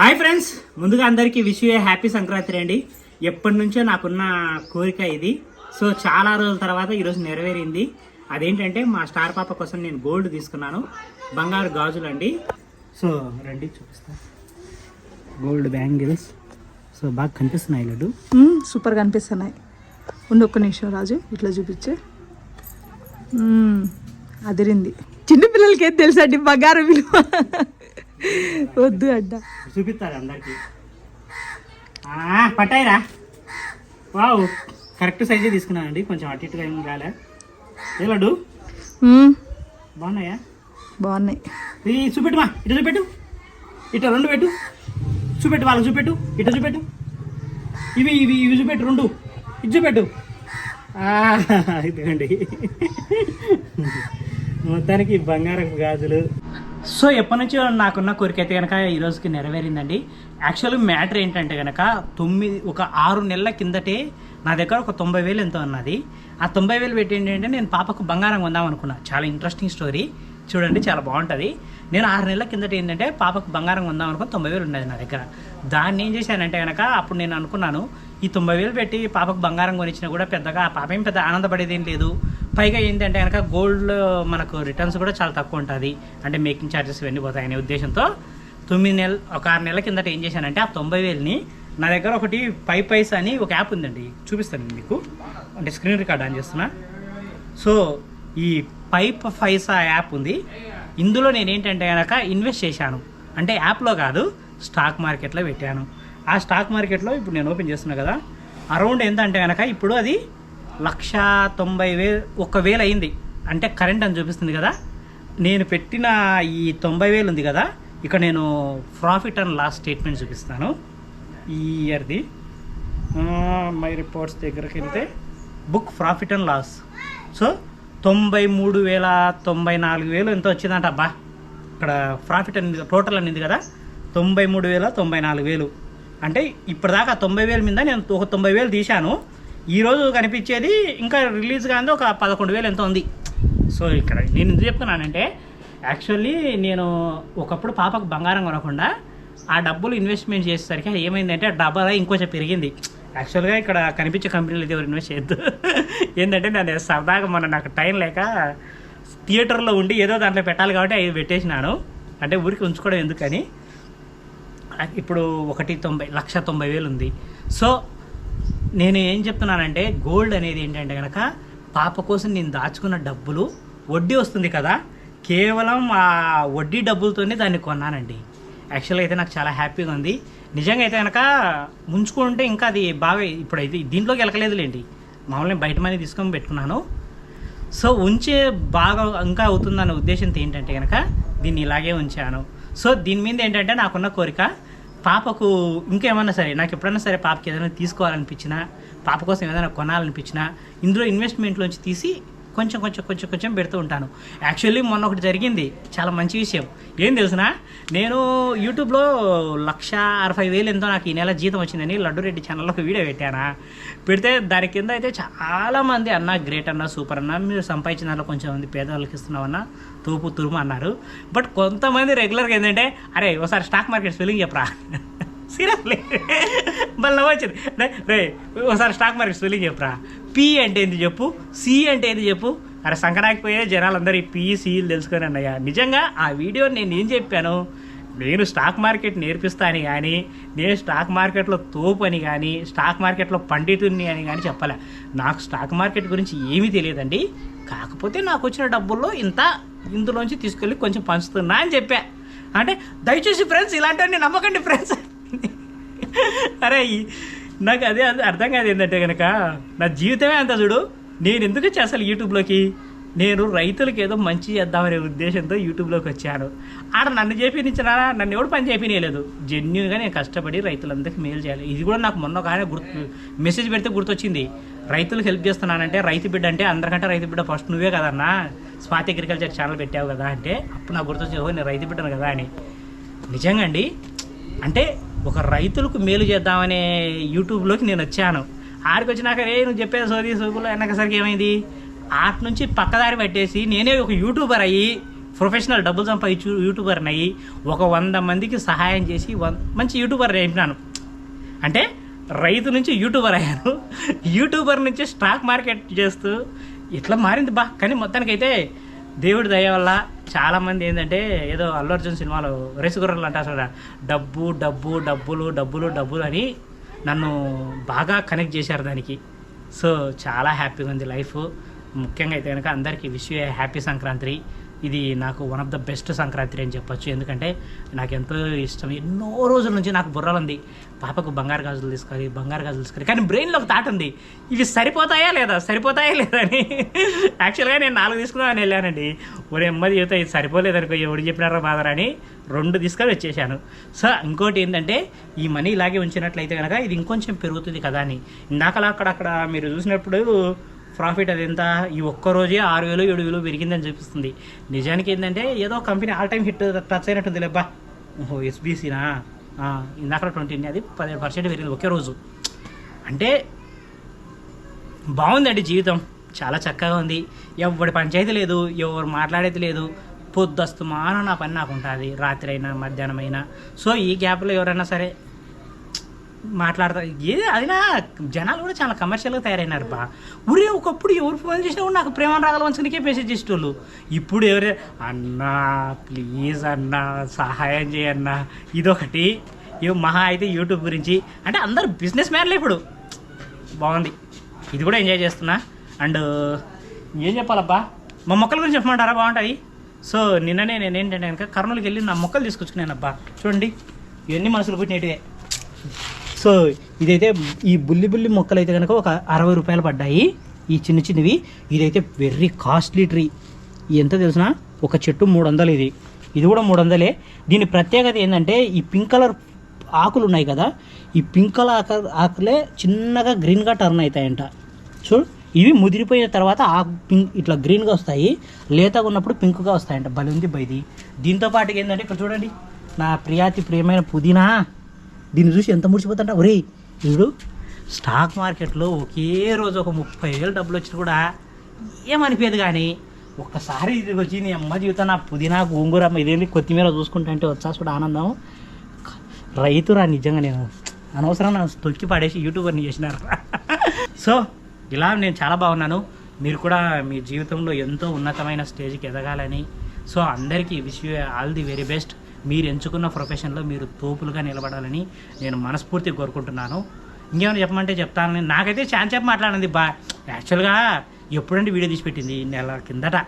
Hi friends ముందుగా అందరికీ wish a happy Sankranti అండి ఎప్పటి నుంచో నాకున్న కోరిక ఇది. సో చాలా రోజుల తర్వాత ఈరోజు నెరవేరింది. అదేంటంటే మా స్టార్ పాప కోసం నేను గోల్డ్ తీసుకున్నాను. బంగారు గాజులు అండి. సో రండి చూపిస్తా. Gold bangles. సో బాగా కనిపిస్తున్నాయి లడ్డు. సూపర్గా సూపర్ కనిపిస్తున్నాయి. ఉండి ఒక్క నిమిషం రాజు ఇట్లా చూపించే. అదిరింది. చిన్నపిల్లలకి ఏం తెలుసండి? బంగారు విలువ. వద్దు అడ్డ. చూపిస్తారు అందరికి. పట్టాయిరా. వావ్ కరెక్ట్ సైజే తీసుకున్నానండి. కొంచెం అటు ఇటుగా ఏం రాలే. ఏ లడ్డు? బాగున్నాయా? బాగున్నాయి. ఈ చూపెట్టు మా ఇటు చూపెట్టు. ఇటు రెండు పెట్టు. చూపెట్టు వాళ్ళకి చూపెట్టు. ఇటు చూపెట్టు. ఇవి ఇవి ఇవి చూపెట్టు రెండు. ఇది చూపెట్టు. ఆ, ఇదిగోండి. మొత్తానికి బంగారం గాజులు. సో ఎప్పటి నుంచో నాకున్న కోరిక అయితే కనుక ఈ రోజుకి నెరవేరిందండి. యాక్చువల్ మ్యాటర్ ఏంటంటే కనుక తొమ్మిది ఒక ఆరు నెలల కిందటే నా దగ్గర ఒక తొంభై వేలు ఎంతో ఉన్నది. ఆ తొంభై వేలు పెట్టి ఏంటంటే నేను పాపకు బంగారం కొందాం అనుకున్నా. చాలా ఇంట్రెస్టింగ్ స్టోరీ చూడండి చాలా బాగుంటుంది. నేను ఆరు నెలల కిందట ఏంటంటే పాపకు బంగారం కొందాం అనుకుని తొంభై వేలు ఉన్నది నా దగ్గర. దాన్ని ఏం చేశానంటే కనుక అప్పుడు నేను అనుకున్నాను ఈ తొంభై వేలు పెట్టి పాపకు బంగారం కొనిచ్చినా కూడా పెద్దగా ఆ పాప ఏం పెద్ద ఆనందపడేది ఏం లేదు. పైగా ఏంటంటే కనుక గోల్డ్ మనకు రిటర్న్స్ కూడా చాలా తక్కువ ఉంటుంది. అంటే మేకింగ్ ఛార్జెస్ ఇవన్నీ పోతాయనే ఉద్దేశంతో తొమ్మిది నెల ఒక ఆరు నెలల కిందట ఏం చేశానంటే ఆ తొంభై వేలని నా దగ్గర ఒకటి పై పైస్ అని ఒక యాప్ ఉందండి. చూపిస్తాను మీకు. అంటే స్క్రీన్ రికార్డ్ ఆన్ చేస్తున్నా. సో ఈ పైప్ ఫైసా యాప్ ఉంది. ఇందులో నేను ఏంటంటే కనుక ఇన్వెస్ట్ చేశాను. అంటే యాప్లో కాదు స్టాక్ మార్కెట్లో పెట్టాను. ఆ స్టాక్ మార్కెట్లో ఇప్పుడు నేను ఓపెన్ చేస్తున్నా కదా. అరౌండ్ ఎంత అంటే కనుక ఇప్పుడు అది లక్ష తొంభై వేలు ఒక వేలు అయింది అంటే కరెంట్ అని చూపిస్తుంది కదా. నేను పెట్టిన ఈ తొంభై వేలు ఉంది కదా. ఇక్కడ నేను ప్రాఫిట్ అండ్ లాస్ స్టేట్మెంట్ చూపిస్తాను. ఈ ఇయర్ది. మై రిపోర్ట్స్ దగ్గరికి వెళ్తే book profit and loss so తొంభై మూడు వేల తొంభై నాలుగు వేలు ఎంత వచ్చిందంట అబ్బా? ఇక్కడ ప్రాఫిట్ అనేది టోటల్ అనేది కదా. తొంభై మూడు వేల తొంభై నాలుగు వేలు. అంటే ఇప్పటిదాకా తొంభై వేల మీద నేను ఒక తొంభై వేలు తీశాను. ఈరోజు కనిపించేది ఇంకా రిలీజ్ కానీ ఒక పదకొండు వేలు ఎంత ఉంది. సో ఇక్కడ నేను ఎందుకు చెప్తున్నానంటే యాక్చువల్లీ నేను ఒకప్పుడు పాపకు బంగారం కొనకుండా ఆ డబ్బులు ఇన్వెస్ట్మెంట్ చేసేసరికి అది ఏమైందంటే ఆ డబ్బా ఇంకొంచెం పెరిగింది. యాక్చువల్గా ఇక్కడ కనిపించే కంపెనీలు అయితే ఎవరు ఇన్వెస్ట్ చేయొద్దు. ఏంటంటే నేను సరదాగా మన నాకు టైం లేక థియేటర్లో ఉండి ఏదో దాంట్లో పెట్టాలి కాబట్టి అవి పెట్టేసినాను. అంటే ఊరికి ఉంచుకోవడం ఎందుకని? ఇప్పుడు ఒకటి తొంభై లక్ష తొంభై వేలు ఉంది. సో నేను ఏం చెప్తున్నానంటే గోల్డ్ అనేది ఏంటంటే కనుక పాప కోసం నేను దాచుకున్న డబ్బులు వడ్డీ వస్తుంది కదా కేవలం ఆ వడ్డీ డబ్బులతోనే దాన్ని కొన్నానండి. యాక్చువల్గా అయితే నాకు చాలా హ్యాపీగా ఉంది. నిజంగా అయితే కనుక ముంచుకుంటే ఇంకా అది బాగా ఇప్పుడు అయితే దీంట్లోకి వెళ్ళకలేదులేండి. మామూలుగా బయట మనీ తీసుకొని పెట్టుకున్నాను. సో ఉంచే బాగా ఇంకా అవుతుందన్న ఉద్దేశంతో ఏంటంటే కనుక దీన్ని ఇలాగే ఉంచాను. సో దీని మీద ఏంటంటే నాకున్న కోరిక పాపకు ఇంకేమన్నా సరే నాకు ఎప్పుడైనా సరే పాపకి ఏదైనా తీసుకోవాలనిపించినా పాప కోసం ఏదైనా కొనాలనిపించినా ఇందులో ఇన్వెస్ట్మెంట్లోంచి తీసి కొంచెం కొంచెం కొంచెం కొంచెం పెడుతూ ఉంటాను. యాక్చువల్లీ మొన్న ఒకటి జరిగింది. చాలా మంచి విషయం. ఏం తెలుసునా? నేను యూట్యూబ్లో లక్ష అరవై వేలు ఎంతో నాకు ఈ నెల జీతం వచ్చిందని లడ్డు రెడ్డి ఛానల్లో ఒక వీడియో పెట్టానా? పెడితే దాని కింద అయితే చాలామంది అన్న గ్రేట్ అన్న సూపర్ అన్న మీరు సంపాదించిన దాంట్లో కొంచెం మంది పేదవాళ్ళకి ఇస్తున్నామన్న తూపు తురుము అన్నారు. బట్ కొంతమంది రెగ్యులర్గా ఏంటంటే అరే ఒకసారి స్టాక్ మార్కెట్ స్పెల్లింగ్ చెప్పరా? సీరియస్లీ. మళ్ళీ వచ్చింది. రే, ఒకసారి స్టాక్ మార్కెట్ స్పెల్లింగ్ చెప్పరా. పి అంటే ఏంది చెప్పు? సి అంటే ఏంది చెప్పు? అరే సంకరాకపోయే జనాలందరూ ఈ పి సీలు తెలుసుకొని అన్నయ్య. నిజంగా ఆ వీడియో నేను ఏం చెప్పాను? నేను స్టాక్ మార్కెట్ నేర్పిస్తాను కానీ నేను స్టాక్ మార్కెట్లో తోపు అని కానీ స్టాక్ మార్కెట్లో పండితుడిని అని కానీ చెప్పలే. నాకు స్టాక్ మార్కెట్ గురించి ఏమీ తెలియదండి. కాకపోతే నాకు వచ్చిన డబ్బుల్లో ఇంత ఇందులోంచి తీసుకెళ్ళి కొంచెం పంచుతున్నా అని చెప్పా. అంటే దయచేసి ఫ్రెండ్స్ ఇలాంటివన్నీ నమ్మకండి ఫ్రెండ్స్ అరే నాకు అదే అర్థం కాదు ఏంటంటే కనుక నా జీవితమే అంత చూడు. నేను ఎందుకు అసలు యూట్యూబ్లోకి? నేను రైతులకు ఏదో మంచి చేద్దామనే ఉద్దేశంతో యూట్యూబ్లోకి వచ్చాను. ఆడ నన్ను చేపినిచ్చినా నన్ను ఎవడు పని చేపినలేదు జెన్యున్గా నేను కష్టపడి రైతులందరికీ మేలు చేయాలి. ఇది కూడా నాకు మొన్న ఒక ఆయన గుర్తు మెసేజ్ పెడితే గుర్తొచ్చింది. రైతులకు హెల్ప్ చేస్తున్నానంటే రైతు బిడ్డ అంటే అందరికంటే రైతు బిడ్డ ఫస్ట్ నువ్వే కదన్నా స్వాతి అగ్రికల్చర్ ఛానల్ పెట్టావు కదా అంటే అప్పుడు నాకు గుర్తొచ్చింది ఓ నేను రైతు బిడ్డను కదా అని. నిజంగా అండి అంటే ఒక రైతులకు మేలు చేద్దామనే యూట్యూబ్లోకి నేను వచ్చాను. ఆడికి వచ్చినాక రే నువ్వు చెప్పేది సోది సోకులు అన్నకసరికి ఏమైంది? ఆటి నుంచి పక్కదారి పట్టేసి నేనే ఒక యూట్యూబర్ అయ్యి ప్రొఫెషనల్ డబ్బులు సంపాదించు యూట్యూబర్ని అయ్యి ఒక వంద మందికి సహాయం చేసి వన్ మంచి యూట్యూబర్ అయిపోయినాను అంటే రైతు నుంచి యూట్యూబర్ అయ్యాను. యూట్యూబర్ నుంచి స్టాక్ మార్కెట్ చేస్తూ ఇట్లా మారింది బా. కానీ మొత్తానికైతే దేవుడి దయ వల్ల చాలామంది ఏంటంటే ఏదో అల్లు అర్జున్ సినిమాలో రేసుగుర్రలు అంటారు అసలు డబ్బు డబ్బు డబ్బులు డబ్బులు డబ్బులు అని నన్ను బాగా కనెక్ట్ చేశారు దానికి. సో చాలా హ్యాపీగా ఉంది లైఫ్. ముఖ్యంగా అయితే కనుక అందరికీ విష్ హ్యాపీ సంక్రాంతి. ఇది నాకు one of the best Sankranti అని చెప్పొచ్చు. ఎందుకంటే నాకు ఎంతో ఇష్టం. ఎన్నో రోజుల నుంచి నాకు బుర్రలు ఉంది పాపకు బంగారు గాజులు తీసుకొని బంగారు గాజులు తీసుకొని. కానీ బ్రెయిన్లో ఒక థాట్ ఉంది. ఇవి సరిపోతాయా లేదా? సరిపోతాయా లేదా అని. యాక్చువల్గా నేను నాలుగు తీసుకుందామని వెళ్ళానండి. ఒరే ఎమ్మది చెబుతా ఇది సరిపోలేదనుకో ఎవడు చెప్పినారో బాధరా అని రెండు తీసుకొని వచ్చేసాను. సో ఇంకోటి ఏంటంటే ఈ మనీ ఇలాగే ఉంచినట్లయితే కనుక ఇది ఇంకొంచెం పెరుగుతుంది కదా అని. ఇందాకలా అక్కడక్కడ మీరు చూసినప్పుడు ప్రాఫిట్ అది ఎంత? ఈ ఒక్క రోజే ఆరు వేలు ఏడు వేలు పెరిగిందని చూపిస్తుంది. నిజానికి ఏంటంటే ఏదో company all time hit touch అయినట్టుంది లేబ్బా. ఓహో ఎస్బీసీనా? ఇందాక ట్వంటీ అది పదిహేడు పర్సెంట్ పెరిగింది ఒకే రోజు. అంటే బాగుందండి జీవితం. చాలా చక్కగా ఉంది. ఎవరి పంచాయతీ లేదు ఎవరు మాట్లాడేది లేదు. పొద్దుస్తమాన నా పని నాకు ఉంటుంది. రాత్రి అయినా మధ్యాహ్నం అయినా. సో ఈ గ్యాప్లో ఎవరైనా సరే మాట్లాడతా. ఏది? అదినా జనాలు కూడా చాలా కమర్షియల్గా తయారైనారు బా. ఊరే ఒకప్పుడు ఎవరు ఫోన్ చేసినా కూడా నాకు ప్రేమ రాగల వంశనికే మెసేజ్ చేసేటోళ్ళు. ఇప్పుడు ఎవరే? అన్నా ప్లీజ్ అన్నా సహాయం చేయన్నా ఇదొకటి. మహా అయితే యూట్యూబ్ గురించి. అంటే అందరు బిజినెస్ మ్యాన్లే ఇప్పుడు. బాగుంది. ఇది కూడా ఎంజాయ్ చేస్తున్నా. అండ్ ఏం చెప్పాలబ్బా? మా మొక్కల గురించి చెప్పమంటారా? బాగుంటుంది సో నిన్ననే నేను ఏంటంటే కనుక కర్నూలుకి వెళ్ళి నా మొక్కలు తీసుకొచ్చుకున్నాను అబ్బా చూడండి. ఇవన్నీ మనసులు పుట్టినటివే సో ఇదైతే ఈ బుల్లి బుల్లి మొక్కలు అయితే కనుక ఒక అరవై రూపాయలు పడ్డాయి. ఈ చిన్న చిన్నవి. ఇదైతే వెరీ కాస్ట్లీ ట్రీ. ఎంత తెలిసిన? ఒక చెట్టు మూడు వందలు ఇది. ఇది కూడా మూడు వందలే దీని ప్రత్యేకత ఏంటంటే ఈ పింక్ కలర్ ఆకులు ఉన్నాయి కదా ఈ పింక్ కలర్ ఆక ఆకులే చిన్నగా గ్రీన్గా టర్న్ అవుతాయంట చూడు ఇవి ముదిరిపోయిన తర్వాత ఆకు పింక్ ఇట్లా గ్రీన్గా వస్తాయి. లేతగా ఉన్నప్పుడు పింక్గా వస్తాయంట. బలి ఉంది బైది. దీంతో పాటుగా ఏంటంటే ఇక్కడ చూడండి. నా ప్రియాతి ప్రియమైన పుదీనా. దీన్ని చూసి ఎంత ముడిచిపోతుంటా ఒరేయ్ ఇప్పుడు స్టాక్ మార్కెట్లో ఒకే రోజు ఒక ముప్పై వేలు డబ్బులు వచ్చినా కూడా ఏమనిపోయేది కానీ ఒక్కసారి ఇది వచ్చి నీ అమ్మ జీవితం నా పుదీనా గోంగూర ఇదేంటి కొత్తిమీర చూసుకుంటా అంటే వచ్చా కూడా ఆనందం. రైతురా నిజంగా నేను. అనవసరం నా తొక్కి పడేసి యూట్యూబర్ని చేసినారు. సో ఇలా నేను చాలా బాగున్నాను. మీరు కూడా మీ జీవితంలో ఎంతో ఉన్నతమైన స్టేజ్కి ఎదగాలని. సో అందరికీ wish you all the very best. మీరు ఎంచుకున్న ప్రొఫెషన్లో మీరు తోపులుగా నిలబడాలని నేను మనస్ఫూర్తిగా కోరుకుంటున్నాను. ఇంకేమైనా చెప్పమంటే చెప్తాను నాకైతే ఛాన్స్ చెప్పి మాట్లాడింది బా. యాక్చువల్గా ఎప్పుడంటే వీడియో తీసి పెట్టింది? నెల కిందట.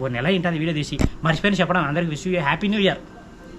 ఓ నెల ఏంటది వీడియో తీసి? మర్చిపోయిన చెప్పడం. అందరికి wish you happy new year.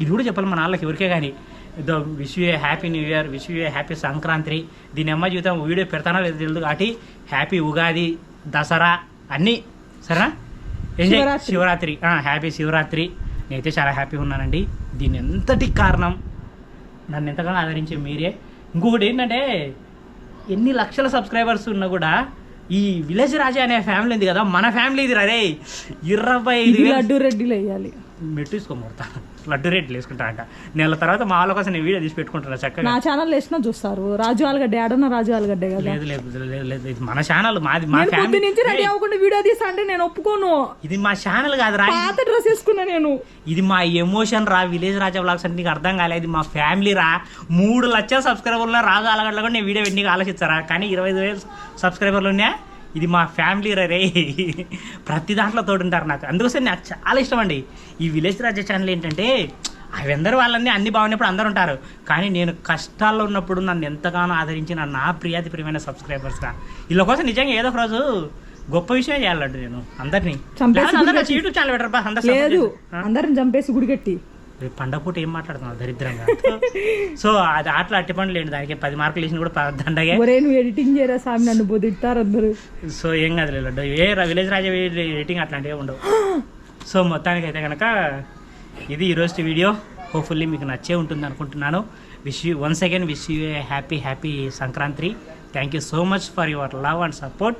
ఇది కూడా చెప్పాలి మా నాన్నకి ఎవరికే కానీ. Though wish you happy new year wish you happy Sankranti. దీని అమ్మ జీవితం వీడియో పెడతానో లేదో తెలియదు కాబట్టి హ్యాపీ ఉగాది దసరా అన్నీ. సరేనా? ఎంజాయ్. శివరాత్రి. శివరాత్రి. హ్యాపీ శివరాత్రి. నేనైతే చాలా హ్యాపీగా ఉన్నానండి. దీని ఎంతటి కారణం నన్ను ఎంతగానో ఆదరించే మీరే. ఇంకొకటి ఏంటంటే ఎన్ని లక్షల సబ్స్క్రైబర్స్ ఉన్నా కూడా ఈ విలేజ్ రాజా అనే ఫ్యామిలీ ఉంది కదా మన ఫ్యామిలీ ఇది రే ఇరవై ఐదు లడ్డు రెడ్డిలు వేయాలి. మెట్టు తీసుకోమడతా లడ్డు రేట్లు వేసుకుంటా అంట నెల తర్వాత మా వాళ్ళ కోసం నేను వీడియో తీసి పెట్టుకుంటున్నా చక్కగా. నా ఛానల్ వేసినా చూస్తారు. రాజు ఆలుగడ్డ ఏడన్నా రాజు ఆలుగడ్డ కదా? లేదు లేదు లేదు, లేదు ఇది మన ఛానల్ మాది మా ఫ్యామిలీ నుంచి రెడీ అవ్వకుండా వీడియో తీసా అంటే నేను ఒప్పుకోను. ఇది మా ఛానల్ కాదు రా పాత డ్రెస్ వేసుకున్నా నేను. ఇది మా ఎమోషన్ రా విలేజ్ రాజా బ్లాగ్స్ అంటే నీకు అర్థం కాలేదు. ఇది మా ఫ్యామిలీ రా. మూడు లక్షల సబ్స్క్రైబర్లు రాజు అలగడ్ల కూడా నేను వీడియో పెట్టి ఆలోచిస్తారా? కానీ ఇరవై ఐదు వేలు సబ్స్క్రైబర్లు ఉన్నాయా? ఇది మా ఫ్యామిలీ రా ప్రతి దాంట్లో తోడుంటారు నాకు. అందుకోసం నాకు చాలా ఇష్టం అండి ఈ విలేజ్ రాజా ఛానల్ ఏంటంటే అవందరూ వాళ్ళని అన్ని బాగున్నప్పుడు అందరూ ఉంటారు. కానీ నేను కష్టాల్లో ఉన్నప్పుడు నన్ను ఎంతగానో ఆదరించిన నా ప్రియాతి ప్రియమైన సబ్స్క్రైబర్స్గా వీళ్ళ కోసం నిజంగా ఏదో ఒక రోజు గొప్ప విషయం చేయాలండి నేను అందరినీ. అందరూ యూట్యూబ్ ఛానల్ పెట్టరు అందరూ? అందరిని చంపేసి గుడి కట్టి రేపు పండగ పూట ఏం మాట్లాడుతున్నావు దరిద్రంగా? సో అది ఆటలు అట్టి పనులు లేండి దానికి పది మార్కులు వేసిన కూడా దండగే. నువ్వు ఎడిటింగ్ చేయరా స్వామి నన్ను అందరూ. సో ఏం కాదు లేదు ఏ విలేజ్ రాజా రేటింగ్ అట్లాంటివి ఉండవు. సో మొత్తానికి అయితే కనుక ఇది ఈరోజు వీడియో. హోప్ఫుల్లీ మీకు నచ్చే ఉంటుంది అనుకుంటున్నాను. Wish you once again wish you a happy happy Sankranti. Thank you so much for your love and support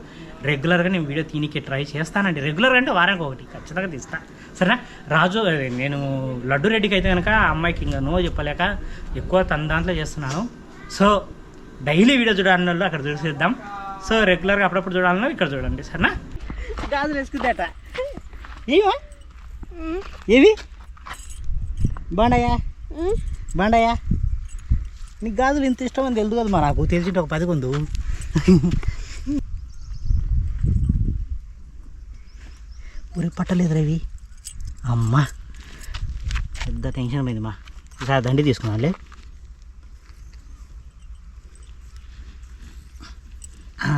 రెగ్యులర్గా నేను వీడియో తీనికి ట్రై చేస్తానండి. రెగ్యులర్ అంటే వారానికి ఒకటి ఖచ్చితంగా తీస్తా. సరేనా? రాజు అదే నేను లడ్డు రెడ్డికి అయితే కనుక ఆ అమ్మాయికి ఇంకా నో చెప్పలేక ఎక్కువ తన దాంట్లో చేస్తున్నాను. సో డైలీ వీడియో చూడాలని వాళ్ళు అక్కడ చూసేద్దాం. సో రెగ్యులర్గా అప్పుడప్పుడు చూడాలన్నా ఇక్కడ చూడండి. సరేనా? గాజులు వేసుకుందేట. ఏమో ఏవి బాండయ్యా బాండయ్యా నీకు గాజులు ఇంత ఇష్టం అని తెలుసు కదా మా నాకు తెలిసింటే ఒక పది కొందు. ఊరికి పట్టలేదు రవి. అమ్మా. పెద్ద టెన్షన్ పోయింది మా. ఈసారి దండి తీసుకున్నాలే ఆ.